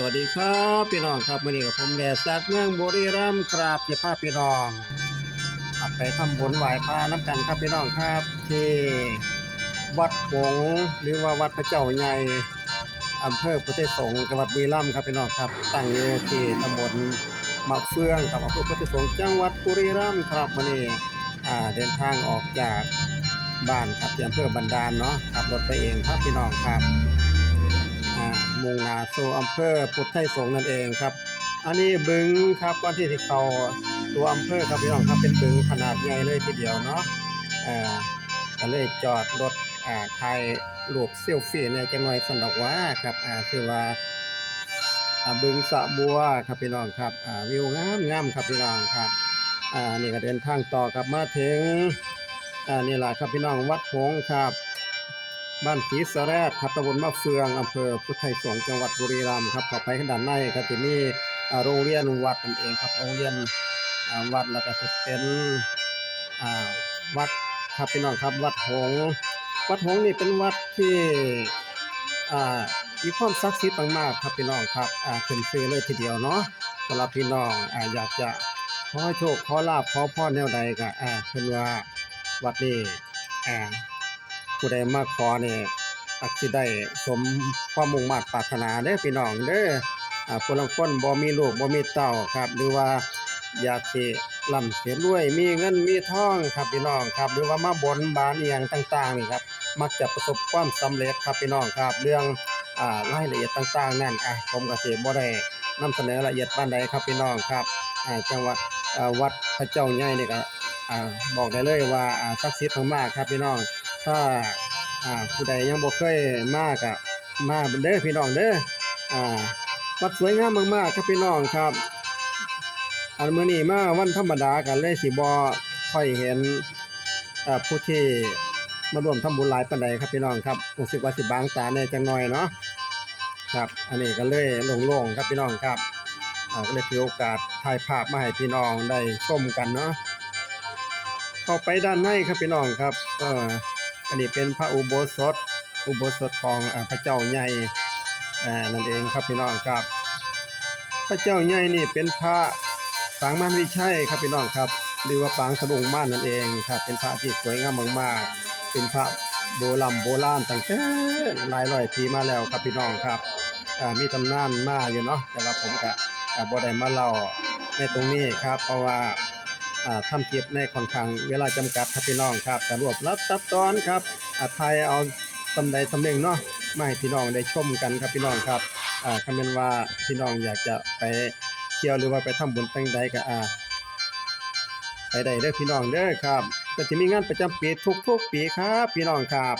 สวัสดีครับพี่น้องครับวันนี้กับผมแดดจากเมืองบุรีรัมย์ครับจะพาพี่น้องเอาไปทำบุญไหว้พระน้ำกันครับพี่น้องครับที่วัดหงหรือว่าวัดพระเจ้าใหญ่อำเภอพุทธสงฆ์จังหวัดบุรีรัมย์ครับพี่น้องครับ ตั้งอยู่ที่ตำบลมะเฟืองกับอำเภอพุทธสงฆ์จังหวัดบุรีรัมย์ครับวันนี้เดินทางออกจากบ้านครับที่อำเภอบันดาลเนาะขับรถไปเองครับพี่น้องครับ มุ่งหน้าสู่อำเภอพุทธไทยสงนั่นเองครับ อันนี้บึงครับก่อนที่จะเขาตัวอำเภอครับพี่น้องครับเป็นบึงขนาดใหญ่เลยทีเดียวเนาะอ่าก็เลยจอดรถอ่าถ่ายรูปเซลฟี่เนี่ยจังหน่อยสนดอกว่าครับอ่าคือว่าอ่าบึงสะบัวครับพี่น้องครับอ่าวิวงามงามครับพี่น้องครับอ่านี่ก็เดินทางต่อกลับมาถึงอ่านี่แหละครับพี่น้องวัดหงครับ บ้านศรีสะแรดครับตำบลมะเฟืองอำเภอพุทธไทยสงฆ์จังหวัดบุรีรัมย์ครับข้าไปข้างด้านในครับที่นี่โรงเรียนวัดนั่นเองครับโรงเรียนวัดแล้วก็จะเป็นวัดครับพี่น้องครับวัดหงวัดหงนี่เป็นวัดที่อ่ามีความศักดิ์สิทธิ์มากๆครับพี่น้องครับอ่าขึ้นชื่อเลยทีเดียวเนาะสำหรับพี่น้องออยากจะขอโชคขอลาภขอพรแนวใดก็อ่าเพิ่นว่าวัดนี้อ่า ผู้ใดมาขอเนี่ยอักสิได้สมความมุ่งมั่นปรารถนาเด้อพี่น้องเด้ออ่าผู้ลางคนบ่มีลูกบ่มีเต้าครับ หรือว่าอยากสิร่ำสิรวยมีเงินมีทองครับพี่น้องครับ หรือว่ามาบนบานอีหยังต่างๆนี่ครับมักจะประสบความสำเร็จครับพี่น้องครับ เรื่องอ่ารายละเอียดต่างๆ นั่นอะผมก็สิบ่ได้นำเสนอละเอียดปานใดครับพี่น้องครับอ่าจังหวัดอ่าวัดพระเจ้าใหญ่นี่ก็อ่าบอกได้เลยว่าอ่าศักดิ์สิทธิ์มากๆครับพี่น้อง ถ้าอ่าผู้ใดยังบ่เคยมาก็มาเด้อพี่น้องเด้ออ่าวัดสวยงามมากๆครับพี่น้องครับ อันมื้อนี้มาวันธรรมดากันเลยสิบ่ค่อยเห็นอ่าผู้ที่มาร่วมทำบุญหลายปานใดครับพี่น้องครับรู้สึกว่าสิบางตาแน่จังหน่อยเนาะครับ อันนี้ก็เลยโล่งๆครับพี่น้องครับอ่าก็เลยถือโอกาสถ่ายภาพมาให้พี่น้องได้ชมกันเนาะเข้าไปด้านในครับพี่น้องครับ เอ่อ อันนี้เป็นพระอุโบสถ อุโบสถของพระเจ้าใหญ่นั่นเองครับพี่น้องครับ พระเจ้าใหญ่นี่เป็นพระปางมารวิชัยครับพี่น้องครับหรือว่าปางสะดุงม่านนั่นเองครับเป็นพระที่สวยงามมากๆเป็นพระโบราณโบราณตั้งแต่หลายร้อยปีมาแล้วครับพี่น้องครับมีตำนานมาอยู่เนาะแต่ว่าผมก็อ่าบ่ได้มาเล่าในตรงนี้ครับ เพราะว่า ทำคลิปในค่อนข้างเวลาจำกัดครับพี่น้องครับแต่รวบรับตัดตอนครับอาไทยเอาตำใดตำหนึ่งเนาะมาให้พี่น้องได้ชมกันครับพี่น้องครับอ่าคำเป็นว่าพี่น้องอยากจะไปเที่ยวหรือว่าไปทำบุญตั้งใดก็อ่าไปได้เด้อพี่น้องเด้อครับก็จะมีงานประจำปีทุกๆปีครับ พี่น้องครับ